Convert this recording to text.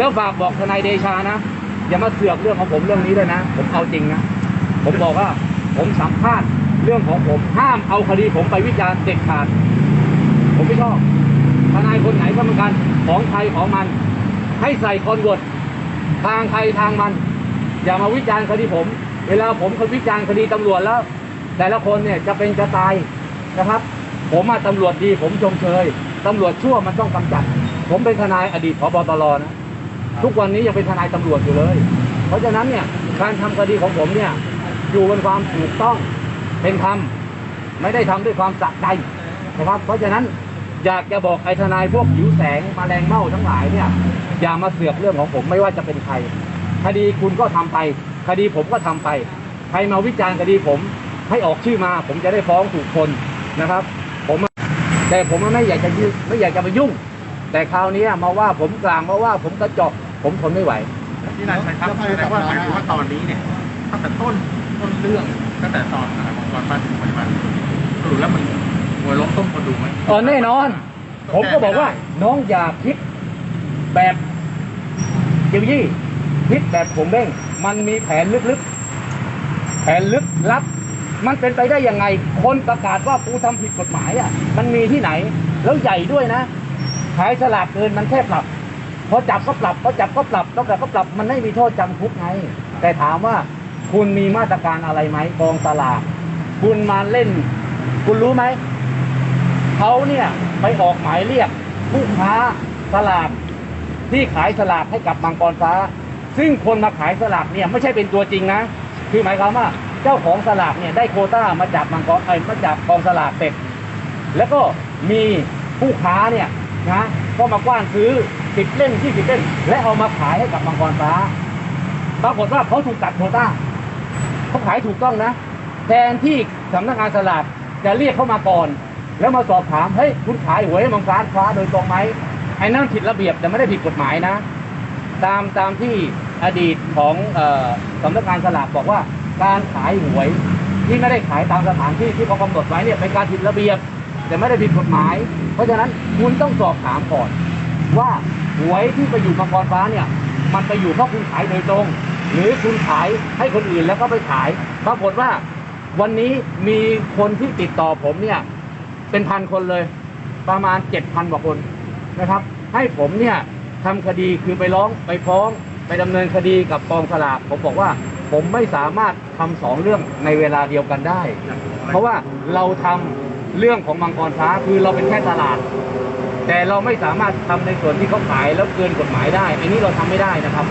แล้วฝากบอกทนายเดชานะ อย่ามาเสือกเรื่องของผมเรื่องนี้เลยนะ ผมเอาจริงนะ ผมบอกว่าผมสัมภาษณ์เรื่องของผมห้ามเอาคดีผมไปวิจารณ์เด็ดขาด ผมไม่ชอบทนายคนไหนก็เหมือนกันของใครของมัน ให้ใส่คอนเวิร์ตทางใครทางมัน อย่ามาวิจารณ์คดีผม เวลาผมคนวิจารณ์คดีตำรวจแล้ว แต่ละคนเนี่ยจะเป็นจะตายนะครับ ผมมาตำรวจดี ผมชมเชยตำรวจชั่วมันต้องกำจัด ผมเป็นทนายอดีตพบตรนะ ทุกวันนี้ยังเป็นทนายตำรวจอยู่เลย เพราะฉะนั้นเนี่ยการทำคดีของผมเนี่ยอยู่บนความถูกต้องเป็นธรรมไม่ได้ทำด้วยความสะใจนะครับ เพราะฉะนั้นอยากจะบอกไอ้ทนายพวกหิวแสงมาแรงเม่าทั้งหลายเนี่ยอย่ามาเสือกเรื่องของผมไม่ว่าจะเป็นใคร คดีคุณก็ทำไป คดีผมก็ทำไป ใครมาวิจารณ์คดีผมให้ออกชื่อมา ผมจะได้ฟ้องถูกคนนะครับ ผมแต่ผมไม่อยากจะไม่อยากจะมายุ่ง แต่คราวนี้มาว่าผมกลางมาว่าผมกระจอกผมทนไม่ไหวที่นายชัยครับแสดงว่าหมายถึงว่าตอนนี้เนี่ยตั้งแต่ต้นต้นเรื่องตั้งแต่ตอนอะไรของตอนมาถึงปัจจุบันสรุปแล้วมันหัวล้มต้มคนดูไหมเออแน่นอน ผมก็บอกว่า น้องอย่าคิดแบบเจียวยี่คิดแบบผมเบ้งมันมีแผนลึกๆ แผนลึกลับ มันเป็นไปได้ยังไง คนประกาศว่ากูทำผิดกฎหมายอะ มันมีที่ไหน แล้วใหญ่ด้วยนะ ขายสลากเกินมันแค่ปรับพอจับก็ปรับพอจับก็ปรับต้องแต่ก็ปรับมันไม่มีโทษจำคุกไงแต่ถามว่าคุณมีมาตรการอะไรไหมกองสลากคุณมาเล่น คุณรู้ไหมเขาเนี่ยไปออกหมายเรียกผู้ค้าสลากที่ขายสลากให้กับมังกรฟ้า ซึ่งคนมาขายสลากเนี่ยไม่ใช่เป็นตัวจริงนะ คือหมายความว่าเจ้าของสลากเนี่ยได้โคต้ามาจากมังกรไอ้มาจากกองสลากเป็ดแล้วก็มีผู้ค้าเนี่ย นะก็มากว้านซื้อสิบเล่มที่สิบเล่มและเอามาขายให้กับมังกรฟ้าปรากฏว่าเขาถูกตัดโควต้าเขาขายถูกต้องนะ แทนที่สำนักงานสลากจะเรียกเข้ามาก่อน แล้วมาสอบถามเฮ้ยคุณขายหวยมังกรฟ้าโดยตรงไหมไอ้นั่นผิดระเบียบแต่ไม่ได้ผิดกฎหมายนะ ตามตามที่อดีตของออสำนักงานสลากบอกว่า การขายหวยที่ไม่ได้ขายตามสถานที่ที่เขากำหนดไว้เนี่ยเป็นการผิดระเบียบ แต่ไม่ได้ผิดกฎหมาย เพราะฉะนั้นคุณต้องสอบถามก่อน ว่าหวยที่ไปอยู่มังกรฟ้าเนี่ย มันไปอยู่เพราะคุณขายโดยตรง หรือคุณขายให้คนอื่นแล้วก็ไปขายปรากฏว่า วันนี้มีคนที่ติดต่อผมเนี่ย เป็นพันคนเลย ประมาณเจ็ดพันกว่าคนนะครับ ให้ผมเนี่ยทำคดีคือไปร้องไปฟ้องไปดำเนินคดีกับกองสลากผมบอกว่าผมไม่สามารถทำสองเรื่องในเวลาเดียวกันได้ เพราะว่าเราทำ เรื่องของมังกรฟ้าคือเราเป็นแค่ตลาด แต่เราไม่สามารถทำในส่วนที่เขาขายแล้วเกินกฎหมายได้อันนี้เราทำไม่ได้นะครับ